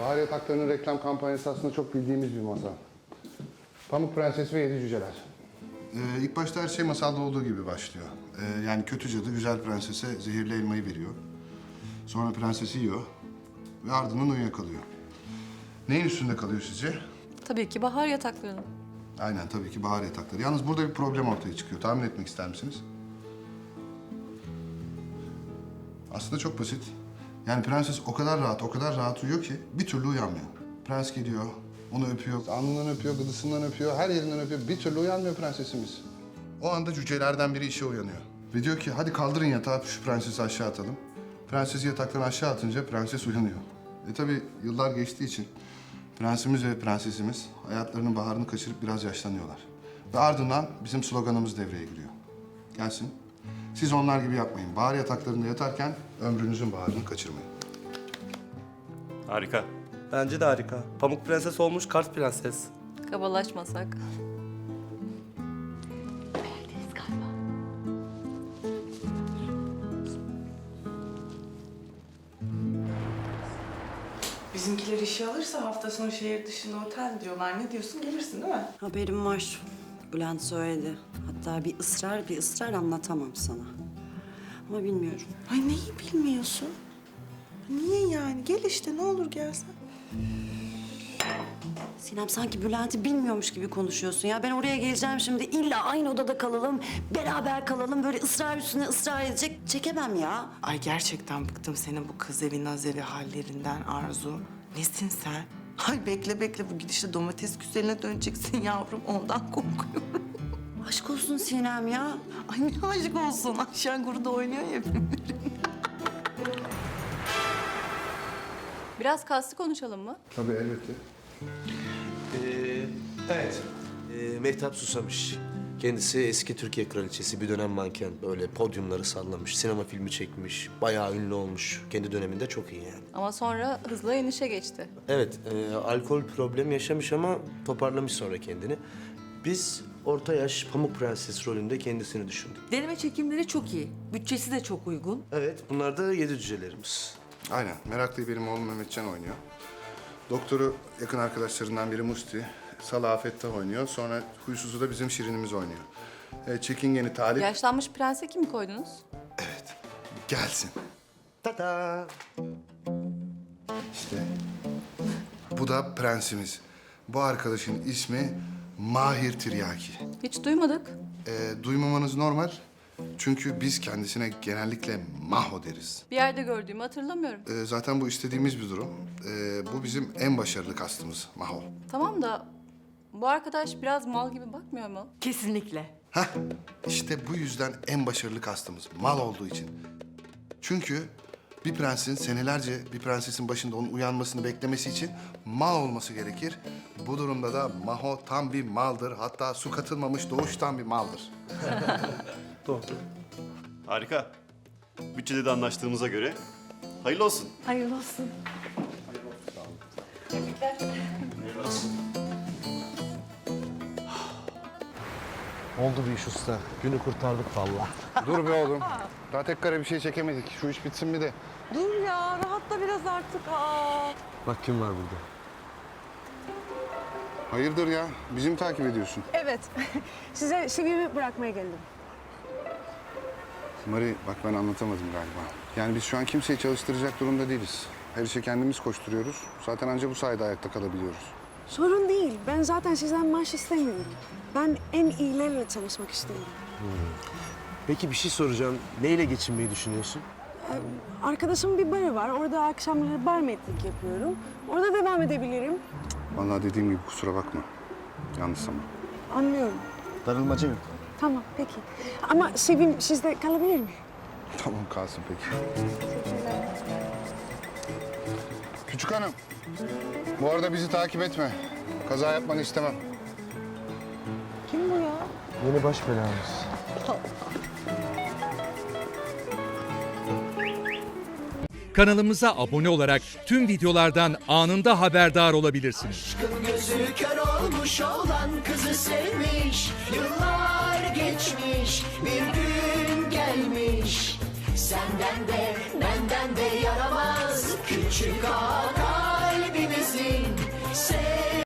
Bahar Yatakları'nın reklam kampanyası aslında çok bildiğimiz bir masal. Pamuk Prenses ve Yedi Cüceler. Ee, ilk başta her şey masalda olduğu gibi başlıyor. Ee, yani kötü cadı güzel prensese zehirli elmayı veriyor. Sonra prensesi yiyor ve ardından uyuyakalıyor. Neyin üstünde kalıyor sizce? Tabii ki bahar yataklarının. Aynen tabii ki bahar yatakları. Yalnız burada bir problem ortaya çıkıyor. Tahmin etmek ister misiniz? Aslında çok basit. Yani prenses o kadar rahat, o kadar rahat uyuyor ki bir türlü uyanmıyor. Prens geliyor, onu öpüyor, alnından öpüyor, gıdısından öpüyor, her yerinden öpüyor. Bir türlü uyanmıyor prensesimiz. O anda cücelerden biri işe uyanıyor. Ve diyor ki hadi kaldırın yatağı şu prensesi aşağı atalım. Prensesi yataktan aşağı atınca prenses uyanıyor. E tabii yıllar geçtiği için prensimiz ve prensesimiz hayatlarının baharını kaçırıp biraz yaşlanıyorlar. Ve ardından bizim sloganımız devreye giriyor. Gelsin. Siz onlar gibi yapmayın. Bahar yataklarında yatarken ömrünüzün baharını kaçırmayın. Harika. Bence de harika. Pamuk Prenses olmuş Kart Prenses. Kabalaşmasak. Bizimkiler işe alırsa hafta sonu şehir dışında otel diyorlar. Ne diyorsun? Gelirsin değil mi? Haberim var. Bülent söyledi. Hatta bir ısrar bir ısrar anlatamam sana. Ama bilmiyorum. Ay neyi bilmiyorsun? Niye yani? Gel işte ne olur gelsen. Sinem sanki Bülent'i bilmiyormuş gibi konuşuyorsun ya. Ben oraya geleceğim şimdi. İlla aynı odada kalalım, beraber kalalım. Böyle ısrar üstüne ısrar edecek. Çekemem ya. Ay gerçekten bıktım senin bu kız evi naz evi hallerinden Arzu. Nesin sen? Ay bekle bekle bu gidişle domates güzeline döneceksin yavrum. Ondan korkuyorum. Aşk olsun Sinem ya. Ay ne aşık olsun. Ayşen Guru'da oynuyor ya. Biraz kaslı konuşalım mı? Tabii elbette. Ee, evet. Ee, Mehtap Susamış. Kendisi eski Türkiye kraliçesi, bir dönem manken. Böyle podyumları sallamış, sinema filmi çekmiş. Bayağı ünlü olmuş. Kendi döneminde çok iyi yani. Ama sonra hızla inişe geçti. Evet, e, alkol problemi yaşamış ama toparlamış sonra kendini. Biz orta yaş Pamuk Prenses rolünde kendisini düşündük. Deneme çekimleri çok iyi. Bütçesi de çok uygun. Evet, bunlar da yedi cücelerimiz. Aynen. Meraklı benim oğlum Mehmetcan oynuyor. Doktoru yakın arkadaşlarından biri Musti. Salah Fettah oynuyor. Sonra huysuzu da bizim Şirinimiz oynuyor. E, çekingeni Talip. Yaşlanmış prense kim koydunuz? Evet. Gelsin. Ta-ta! İşte. Bu da prensimiz. Bu arkadaşın ismi Mahir Tiryaki. Hiç duymadık. E, duymamanız normal. Çünkü biz kendisine genellikle Maho deriz. Bir yerde gördüğümü hatırlamıyorum. E, zaten bu istediğimiz bir durum. E, bu bizim en başarılı kastımız Maho. Tamam da bu arkadaş biraz mal gibi bakmıyor mu? Kesinlikle. Heh, işte bu yüzden en başarılı kastımız mal olduğu için. Çünkü bir prensin senelerce bir prensesin başında onun uyanmasını beklemesi için mal olması gerekir. Bu durumda da Maho tam bir maldır. Hatta su katılmamış doğuştan bir maldır. Doğru. Harika. Bütçede de anlaştığımıza göre hayırlı olsun. Hayırlı olsun. Oldu bir iş usta. Günü kurtardık vallahi. Dur be oğlum. Daha tek kare bir şey çekemedik. Şu iş bitsin bir de. Dur ya rahatla biraz artık. Aa. Bak kim var burada. Hayırdır ya? Bizi mi takip ediyorsun? Evet. Size CV'mi bırakmaya geldim. Mari bak ben anlatamadım galiba. Yani biz şu an kimseyi çalıştıracak durumda değiliz. Her işe kendimiz koşturuyoruz. Zaten ancak bu sayede ayakta kalabiliyoruz. Sorun değil. Ben zaten sizden maaş istemiyorum. Ben en iyilerle çalışmak istiyorum. Peki bir şey soracağım. Neyle geçinmeyi düşünüyorsun? Arkadaşımın bir barı var. Orada akşamları barmetlik yapıyorum. Orada devam edebilirim. Vallahi dediğim gibi kusura bakma. Yanlış ama. Anlıyorum. Darılmaca yok. Tamam, peki. Ama CV'm sizde kalabilir mi? Tamam kalsın peki. Küçük hanım. Bu arada bizi takip etme. Kaza yapmanı istemem. Kim bu ya? Yeni baş belamız. Kanalımıza abone olarak tüm videolardan anında haberdar olabilirsiniz. Gözü kör olmuş olan kızı sevmiş Yıllar geçmiş bir gün gelmiş Senden de senden de yaramaz küçük ağa kalbimizin.